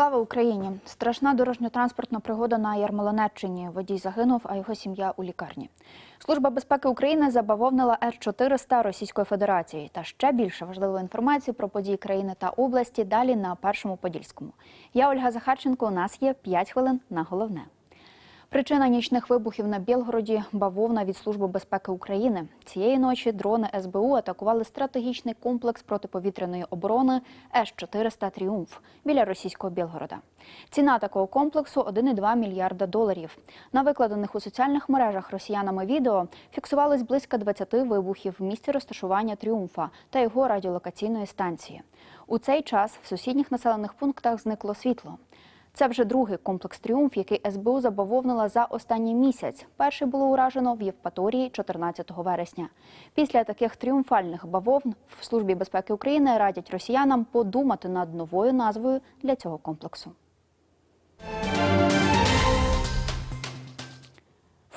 Слава Україні! Страшна дорожньо-транспортна пригода на Ярмолинеччині. Водій загинув, а його сім'я у лікарні. Служба безпеки України забавовнила Р 400 Російської Федерації. Та ще більше важливої інформації про події країни та області далі на першому подільському. Я Ольга Захарченко. У нас є 5 хвилин на головне. Причина нічних вибухів на Білгороді бавовна від Служби безпеки України. Цієї ночі дрони СБУ атакували стратегічний комплекс протиповітряної оборони С-400 Тріумф біля російського Білгорода. Ціна такого комплексу 1,2 мільярда доларів. На викладених у соціальних мережах росіянами відео фіксувались близько 20 вибухів в місці розташування Тріумфа та його радіолокаційної станції. У цей час в сусідніх населених пунктах зникло світло. Це вже другий комплекс тріумф, який СБУ забавовнила за останній місяць. Перший було уражено в Євпаторії 14 вересня. Після таких тріумфальних бавовн в службі безпеки України радять росіянам подумати над новою назвою для цього комплексу.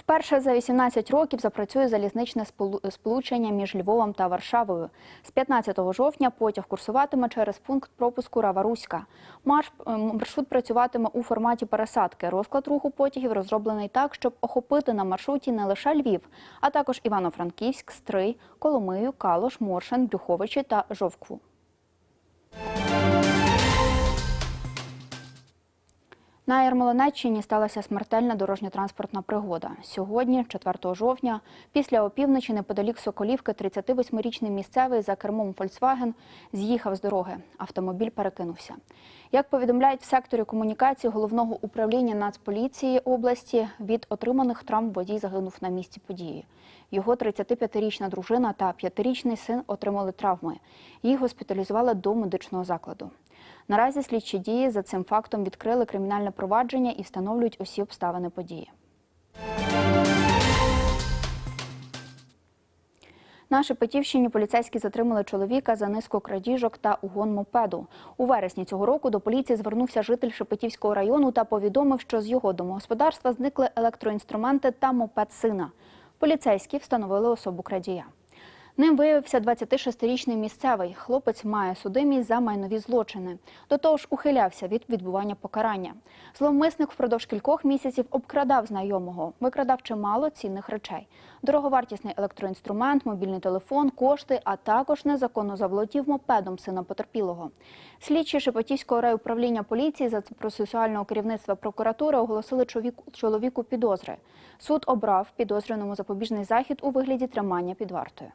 Вперше за 18 років запрацює залізничне сполучення між Львовом та Варшавою. З 15 жовтня потяг курсуватиме через пункт пропуску Рава-Руська. Е, Маршрут працюватиме у форматі пересадки. Розклад руху потягів розроблений так, щоб охопити на маршруті не лише Львів, а також Івано-Франківськ, Стрий, Коломию, Калош, Моршин, Брюховичі та Жовкву. На Ярмолинеччині сталася смертельна дорожньо-транспортна пригода. Сьогодні, 4 жовтня, після опівночі неподалік Соколівки 38-річний місцевий за кермом Volkswagen з'їхав з дороги. Автомобіль перекинувся. Як повідомляють в секторі комунікації головного управління Нацполіції області, від отриманих травм водій загинув на місці події. Його 35-річна дружина та 5-річний син отримали травми. Їх госпіталізували до медичного закладу. Наразі слідчі дії за цим фактом відкрили кримінальне провадження і встановлюють усі обставини події. На Шепетівщині поліцейські затримали чоловіка за низку крадіжок та угон мопеду. У вересні цього року до поліції звернувся житель Шепетівського району та повідомив, що з його домогосподарства зникли електроінструменти та мопед сина. Поліцейські встановили особу крадія. Ним виявився 26-річний місцевий. Хлопець має судимість за майнові злочини. До того ж, ухилявся від відбування покарання. Зловмисник впродовж кількох місяців обкрадав знайомого, викрадав чимало цінних речей: дороговартісний електроінструмент, мобільний телефон, кошти, а також незаконно заволодів мопедом сина потерпілого. Слідчі Шепетівського райуправління поліції за процесуального керівництва прокуратури оголосили чоловіку підозри. Суд обрав підозрюваному запобіжний захід у вигляді тримання під вартою.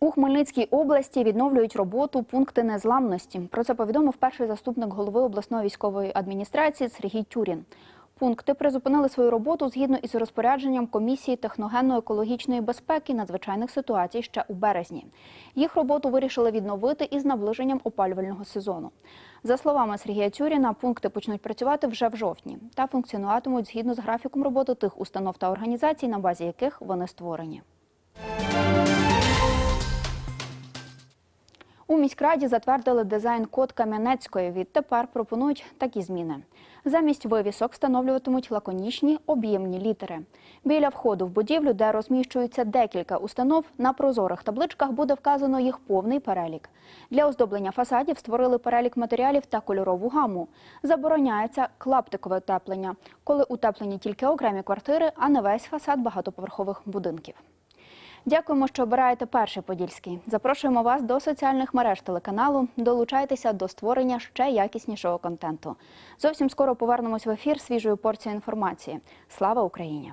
У Хмельницькій області відновлюють роботу пункти незламності. Про це повідомив перший заступник голови обласної військової адміністрації Сергій Тюрін. Пункти призупинили свою роботу згідно із розпорядженням комісії техногенно-екологічної безпеки надзвичайних ситуацій ще у березні. Їх роботу вирішили відновити із наближенням опалювального сезону. За словами Сергія Тюріна, пункти почнуть працювати вже в жовтні та функціонуватимуть згідно з графіком роботи тих установ та організацій, на базі яких вони створені. У міськраді затвердили дизайн-код Кам'янецької. Відтепер пропонують такі зміни. Замість вивісок встановлюватимуть лаконічні об'ємні літери. Біля входу в будівлю, де розміщується декілька установ, на прозорих табличках буде вказано їх повний перелік. Для оздоблення фасадів створили перелік матеріалів та кольорову гаму. Забороняється клаптикове утеплення, коли утеплені тільки окремі квартири, а не весь фасад багатоповерхових будинків. Дякуємо, що обираєте перший подільський. Запрошуємо вас до соціальних мереж телеканалу. Долучайтеся до створення ще якіснішого контенту. Зовсім скоро повернемось в ефір свіжою порцією інформації. Слава Україні!